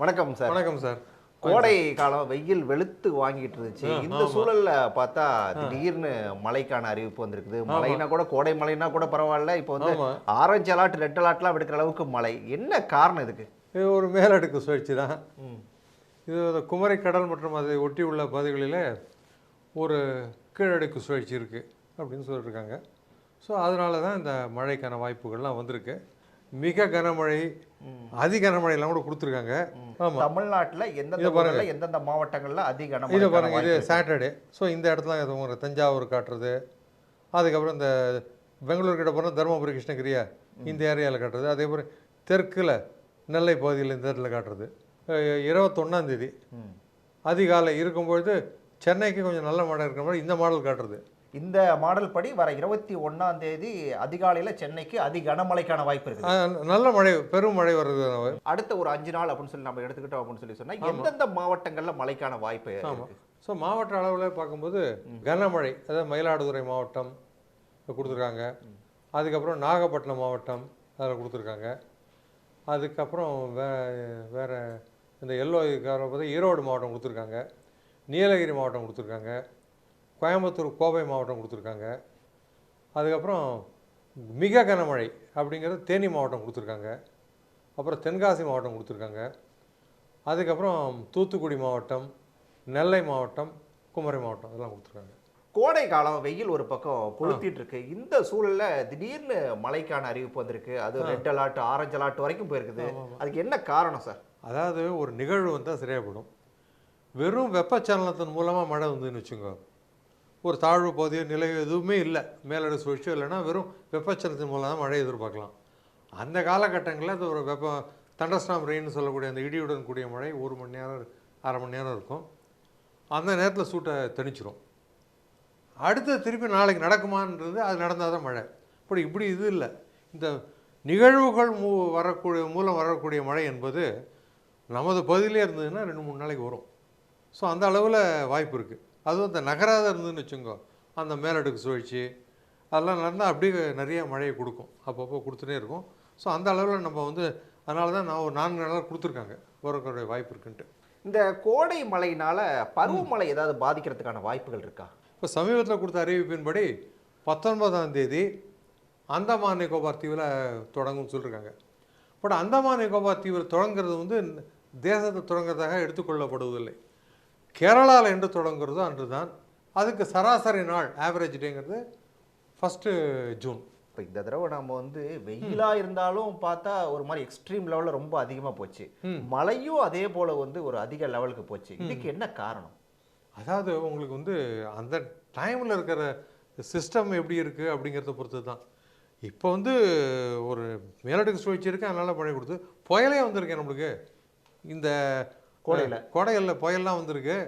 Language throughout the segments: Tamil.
வணக்கம் சார். வணக்கம் சார். கோடை காலம் வெயில் வெளுத்து வாங்கிட்டு இருந்துச்சு. இந்த சூழல்ல பார்த்தா திடீர்னு மழைக்கான அறிவிப்பு வந்திருக்குது. மழைனா கூட கோடை மழைனா கூட பரவாயில்ல. இப்போ வந்து. ஆரஞ்சு அலாட் ரெட் அலாட்லாம் எடுக்கிற அளவுக்கு மழை. என்ன காரணம் இதுக்கு? இது ஒரு மேலடுக்கு சுழற்சி தான். இது குமரி கடல் மற்றும் அதை ஒட்டி உள்ள பகுதிகளில் ஒரு கீழடுக்கு சுழற்சி இருக்குது அப்படின்னு சொல்லியிருக்காங்க ஸோ அதனால தான் இந்த மழைக்கான வாய்ப்புகள்லாம் வந்திருக்கு. மிக கனமழை அதி கனமழையெல்லாம் கூட கொடுத்துருக்காங்க. ஆமாம் தமிழ்நாட்டுல எந்தெந்த ஊர்ல எந்தெந்த மாவட்டங்கள்ல அதிக இதை பாருங்க இது வாய்ப்பு இருக்கு? சாட்டர்டே ஸோ இந்த இடத்துல இது உங்களுக்கு தஞ்சாவூர் காட்டுறது அதுக்கப்புறம் இந்த பெங்களூர் கிட்ட போனால் தருமபுரி கிருஷ்ணகிரியா இந்த ஏரியாவில் காட்டுறது. அதே மாதிரி தெற்கில் நெல்லை பகுதியில் இந்த இடத்துல காட்டுறது. அஹ் இருபத்தொன்னாம் தேதி. ம். அதிகாலை இருக்கும்பொழுது சென்னைக்கு கொஞ்சம் நல்ல மழை இருக்கிற மாதிரி இந்த மாடல் காட்டுறது. இந்த மாடல் படி வர இருபத்தி ஒண்ணாம் தேதி அதிகாலையில சென்னைக்கு அதி கனமழைக்கான வாய்ப்பு இருக்கு நல்ல மழை பெரும் மழை வருது. அடுத்த ஒரு அஞ்சு நாள் அப்படின்னு சொல்லி நம்ம எடுத்துக்கிட்டோம் அப்படின்னு சொல்லி சொன்னா எந்தெந்த மாவட்டங்கள்ல மழைக்கான வாய்ப்பு ஸோ மாவட்ட அளவில் பார்க்கும்போது கனமழை அதாவது மயிலாடுதுறை மாவட்டம் கொடுத்துருக்காங்க. அதுக்கப்புறம் நாகப்பட்டினம் மாவட்டம் அதில் கொடுத்துருக்காங்க. அதுக்கப்புறம் வே வேறு இந்த எல்லோ பார்த்தா ஈரோடு மாவட்டம் கொடுத்துருக்காங்க. நீலகிரி மாவட்டம் கொடுத்துருக்காங்க. கோயம்புத்தூர் கோவை மாவட்டம் கொடுத்துருக்காங்க. அதுக்கப்புறம் மிக கனமழை அப்படிங்கிறது தேனி மாவட்டம் கொடுத்துருக்காங்க. அப்புறம் தென்காசி மாவட்டம் கொடுத்துருக்காங்க. அதுக்கப்புறம் தூத்துக்குடி மாவட்டம் நெல்லை மாவட்டம் குமரி மாவட்டம் இதெல்லாம் கொடுத்துருக்காங்க. கோடை காலம் வெயில் ஒரு பக்கம் கொளுத்திட்டு இருக்கு. இந்த சூழல்ல திடீர்னு மழைக்கான அறிவிப்பு வந்திருக்கு. அது ரெட் அலர்ட் ஆரஞ்சு அலர்ட் வரைக்கும் போயிருக்குது. அதுக்கு என்ன காரணம் சார்? அதாவது ஒரு நிகழ்வு வந்தால் சரியாகப்படும் வெறும் வெப்பச்சலனத்தின் மூலமாக மழை வந்துன்னு வச்சுக்கோ. ஒரு தாழ்வு பகுதியோ நிலை எதுவுமே இல்லை. மேலடு சுழற்சியோ இல்லைன்னா வெறும் வெப்பச்சலத்தின் மூலம் தான் மழை எதிர்பார்க்கலாம். அந்த காலகட்டங்களில் அது ஒரு வெப்ப தண்டஸ்டாம் ரெயின்னு சொல்லக்கூடிய அந்த இடியுடன் கூடிய மழை ஒரு மணி நேரம் அரை மணி நேரம் இருக்கும். அந்த நேரத்தில் சூட்டை தணிச்சிரும் அடுத்து திருப்பி நாளைக்கு நடக்குமான்றது அது நடந்தால் தான் மழை. இப்படி இப்படி இது இல்லை. இந்த நிகழ்வுகள் மூ வரக்கூடிய மூலம் வரக்கூடிய மழை என்பது நமது பகுதியிலே இருந்ததுன்னா ரெண்டு மூணு நாளைக்கு வரும். ஸோ அந்த அளவில் வாய்ப்பு இருக்குது அதுவும் இந்த நகராத இருந்ததுன்னு வச்சுக்கோ அந்த மேலடுக்கு சுழற்சி அதெல்லாம் நடந்தால் அப்படியே நிறைய மழையை கொடுக்கும். அப்பப்போ கொடுத்துட்டே இருக்கும். ஸோ அந்த அளவில் நம்ம வந்து அதனால தான் நான் ஒரு நான்கு நாளாக கொடுத்துருக்காங்க. வரக்கூடிய வாய்ப்பு இருக்குன்ட்டு. இந்த கோடை மழையினால பருவமழை ஏதாவது பாதிக்கிறதுக்கான வாய்ப்புகள் இருக்கா? இப்போ சமீபத்தில் கொடுத்த அறிவிப்பின்படி பத்தொன்பதாம் தேதி அந்தமான் நிக்கோபார் தீவில் தொடங்கும்னு சொல்லியிருக்காங்க பட் அந்தமான் நிக்கோபார் தீவில் தொடங்குறது வந்து தேசத்தை தொடங்குறதாக எடுத்துக்கொள்ளப்படுவதில்லை. கேரளாவில் என்று தொடங்குறதோ அன்று தான் அதுக்கு சராசரி நாள் ஆவரேஜ் டேங்கிறது ஃபஸ்ட்டு ஜூன் இப்போ இந்த தடவை நம்ம வந்து வெயிலா இருந்தாலும் பார்த்தா ஒரு மாதிரி எக்ஸ்ட்ரீம் லெவல்ல ரொம்ப அதிகமா போச்சு. மழையும் அதே போல வந்து ஒரு அதிக லெவலுக்கு போச்சு. இதுக்கு என்ன காரணம்? அதாவது உங்களுக்கு வந்து அந்த டைமில் இருக்கிற சிஸ்டம் எப்படி இருக்குது அப்படிங்கிறத பொறுத்து தான் இப்போ வந்து ஒரு மேலடுக்கு சுழற்சி இருக்குது அதனால் மழை கொடுத்து புயலே வந்திருக்கேன் நம்மளுக்கு. இந்த கோடையில. கோடைகளில் புயல்லாம் வந்திருக்கு.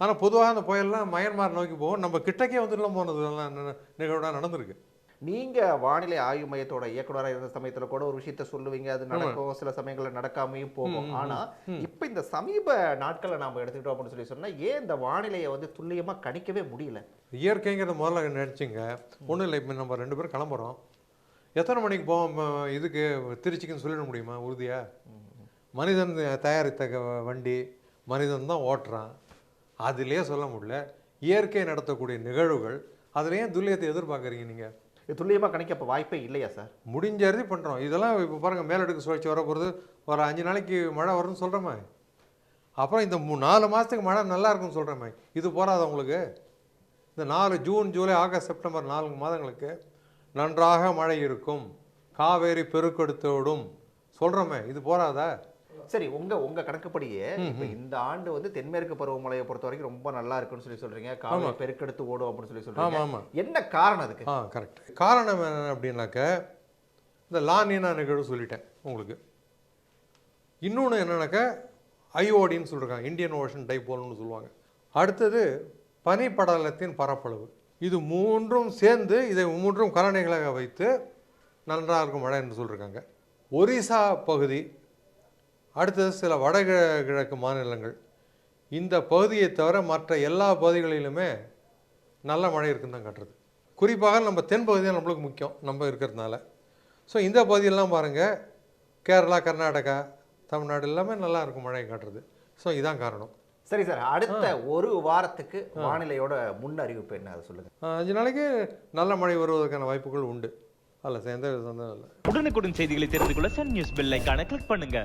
ஆனால் பொதுவாக அந்த புயல்லாம் மயன்மார் நோக்கி போகும். நம்ம கிட்டக்கே வந்துடலாம் போனது எல்லாம் நிகழ்வாக நடந்திருக்கு. நீங்க வானிலை ஆய்வு மையத்தோட இயக்குனராக இருந்த சமயத்துல கூட ஒரு விஷயத்த சொல்லுவீங்க. அது நடக்கும். சில சமயங்கள்ல நடக்காமையும் போகும். ஆனா இப்ப இந்த சமீப நாட்களை நாம எடுத்துக்கிட்டோம் அப்படின்னு சொல்லி சொன்னா ஏன் இந்த வானிலையை வந்து துல்லியமா கணிக்கவே முடியல? இயற்கைங்கிறத முதல்ல நினச்சிங்க. ஒன்றும் இல்லை. இப்போ நம்ம ரெண்டு பேரும் கிளம்புறோம். எத்தனை மணிக்கு போவோம்? இதுக்கு திருச்சிக்குன்னு சொல்லிட முடியுமா? உறுதியா? மனிதன் தயாரித்த வண்டி மனிதன் தான் ஓட்டுறான். அதிலே சொல்ல முடியல. இயற்கை நடத்தக்கூடிய நிகழ்வுகள் அதுல ஏன் துல்லியத்தை எதிர்பார்க்குறீங்க நீங்கள் இது துல்லியமா கணிக்க இப்ப வாய்ப்பே இல்லையா சார்? முடிஞ்சது பண்ணுறோம் இதெல்லாம் இப்போ பாருங்கள் மேலடுக்கு சுழற்சி வர போகிறது ஒரு அஞ்சு நாளைக்கு மழை வரும்னு சொல்கிறோமே அப்புறம் இந்த மூ நாலு மாதத்துக்கு மழை நல்லா இருக்கும்னு சொல்கிறோமே இது போகாத உங்களுக்கு? இந்த நாலு ஜூன் ஜூலை ஆகஸ்ட் செப்டம்பர் நான்கு மாதங்களுக்கு நன்றாக மழை இருக்கும். காவேரி பெருக்கெடுத்தோடும் சொல்கிறோமே இது போறாதா? சரி உங்க உங்க கணக்குப்படியே இப்ப இந்த ஆண்டு வந்து தென்மேற்கு பருவமழையை பொறுத்த வரைக்கும் ரொம்ப நல்லா இருக்குன்னு சொல்லி சொல்றீங்க. காவிரி பெருக்கெடுத்து ஓடும் அப்படின்னு சொல்லி சொல்றீங்க. என்ன காரணம் அதுக்கு? ஆ கரெக்ட் காரணம் என்ன அப்படின்னாக்க இந்த லானினா நிகழ்வு சொல்லிட்டேன் உங்களுக்கு. இன்னொன்று என்னன்னாக்க ஐஓடின்னு சொல்லியிருக்காங்க இந்தியன் ஓஷன் டைபோல்னு சொல்லுவாங்க. அடுத்தது பனிப்படலத்தின் பரப்பளவு. இது மூன்றும் சேர்ந்து இதை மூன்றும் கலனைகளாக வைத்து நன்றாக இருக்கும் மழை என்று சொல்லியிருக்காங்க ஒரிசா பகுதி அடுத்தது சில வடகிழ- கிழக்கு மாநிலங்கள். இந்த பகுதியை தவிர மற்ற எல்லா பகுதிகளிலுமே நல்ல மழை இருக்குன்னு தான் காட்டுறது. குறிப்பாக நம்ம தென் பகுதி தான் நம்மளுக்கு முக்கியம் நம்ம இருக்கிறதுனால. ஸோ இந்த பகுதியெல்லாம் பாருங்கள் கேரளா கர்நாடகா தமிழ்நாடு எல்லாமே நல்லா இருக்கும் மழை காட்டுறது. ஸோ இதான் காரணம். சரி சார் அடுத்த ஒரு வாரத்துக்கு வானிலையோட முன் அறிவிப்பு என்ன? அதை சொல்லுங்க. ஆஹ் அஞ்சு நாளைக்கு நல்ல மழை வருவதற்கான வாய்ப்புகள் உண்டு. வித சந்தேகம் இல்லை. உடனுக்குடன் செய்திகளை தெரிந்து கொள்ள சன் நியூஸ் பெல் ஐகானை கிளிக் பண்ணுங்க.